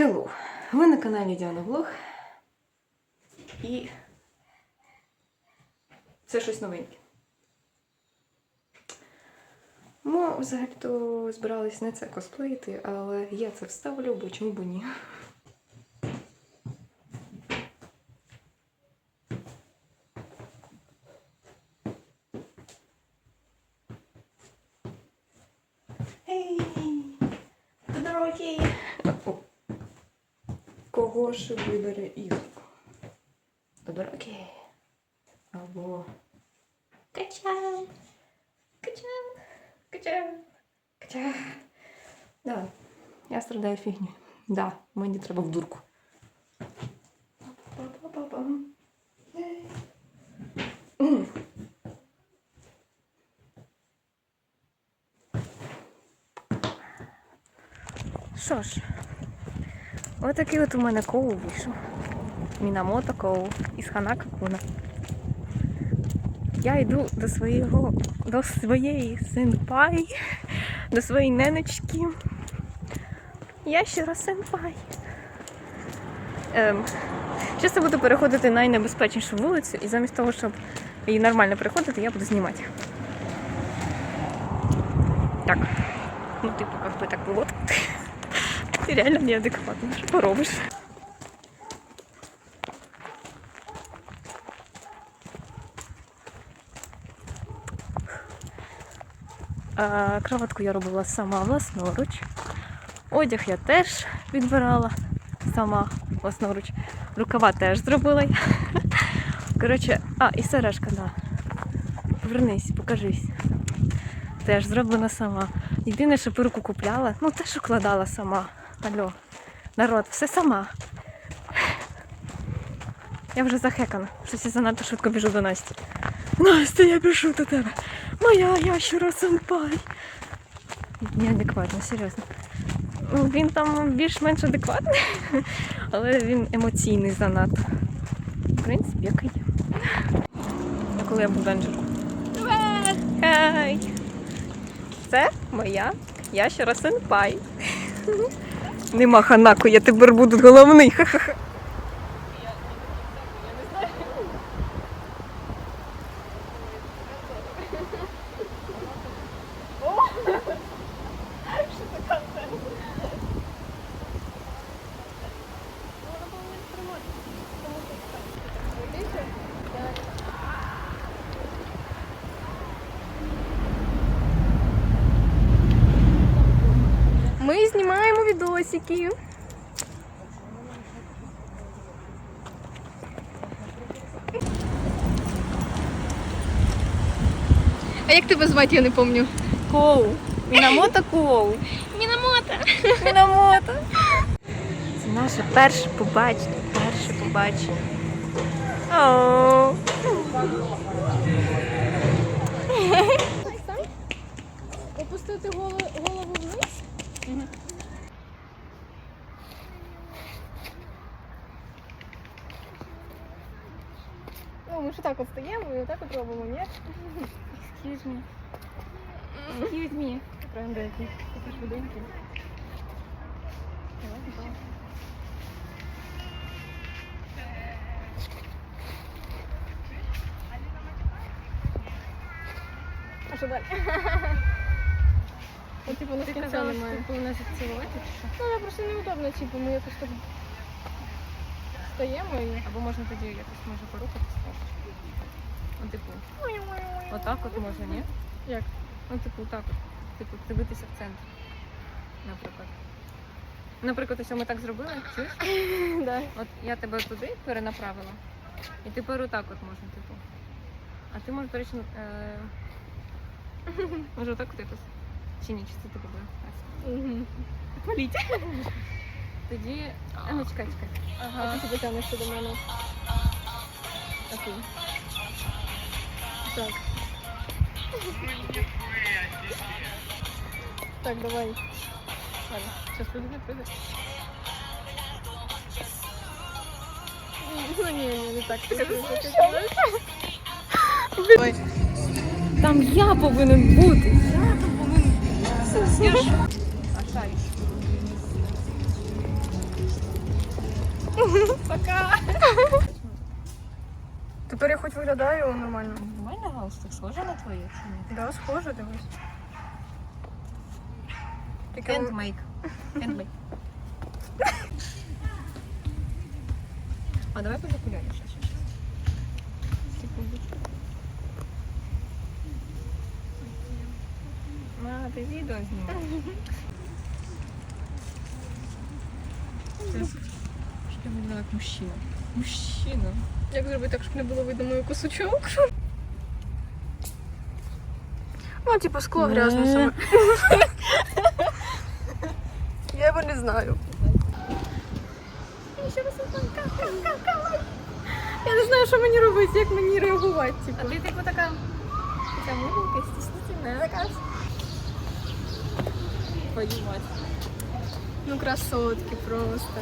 Hello! Ви на каналі Діана Влог. І це щось новеньке. Ми взагалі-то збирались не це косплеїти, але я це вставлю, бо чому б ні. Ей! До дороги! О. Кого ж вибере ігрок? До дороги. Або качан. Качан. Качан. Качан. Да. Я страдаю фігню. Да, мені треба в дурку. Па-па-па-пам. Ей. М. Що ж, Отакий от у мене коу вийшов. Мінамото коу із Ханака Куна. Я йду до свого, до своєї сенпай, до своєї неночки. Я щира сенпай. Ем, зараз я буду переходити найнебезпечнішу вулицю, і замість того, щоб її нормально переходити, я буду знімати. Так. Ну, типу, как бы так вот. Ты реально неадекватно. Що поробиш? А, кроватку я робила сама власноруч. Одяг я теж відбирала сама власноруч. Рукава теж зробила. я. Коротше, а, і сережка, да. Повернись, покажись. Теж зроблена сама. Єдине, що перуку купляла, ну теж укладала сама. Алло, народ, все сама. Я вже захекана. Щось я занадто швидко біжу до Насті. Настя, я біжу до тебе. Моя ящура сенпай. Неадекватно, серйозно. Ну, Він там більш-менш адекватний, але він емоційний занадто. В принципі, як і я. А коли я данжером? Хай! Це моя ящера сенпай. Нема ханаку, я тепер буду головний. Ха-ха-ха. Ми знімаємо відосики. А як тебе звати, я не пам'ятаю. Коу. Мінамото коу. Мінамото. Мінамото. Це наше перше побачення. Перше побачення. Оу. Ну, ми ж так от стаємо і отак от робимо, ні? Excuse me. Excuse me. Правда, який такі швиденькі. А що далі? Ну, типу, на кінця немає. повинна зацілувати чи що? Ну, я просто неудобно, типу, ми якось так стаємо і... Або можна тоді якось може порухатися. так. Ну, типу, отак от можна, ні? Як? Ну, типу, так от. Типу, дивитися в центр. Наприклад. Наприклад, ось ми так зробили, чуєш? Да. От я тебе туди перенаправила. І тепер отак от можна, типу. А ти можеш, до речі, е... може отак от якось. Чи ні, чи це типу буде? Політь. Тоді. А ну чекай, чекай. Ага. А ти потягнешся до мене. Окей. Так. Так, давай. Ладно, зараз прийде, прийде. Ну, ні, ні, не так. Там я повинен бути. Я там повинен бути. Пока. Тепер я хоч виглядаю нормально. Нормально галстук схоже на твоє чи ні? Да, схоже, дивись. Тільки Handmake. Handmake. А давай без окулярів ще щось. Секундочку. А, ти відео знімаєш. Щоб я виглядала як мужчина. Мужчина. Як зробити так, щоб не було видно мою косучок? Ну, типу, скло Не. грязне саме. Я його не знаю. Я не знаю, що мені робити, як мені реагувати. Типу. А ти типу така. Така миленька, стіснительна. Така. Твою мать. Ну, красотки просто.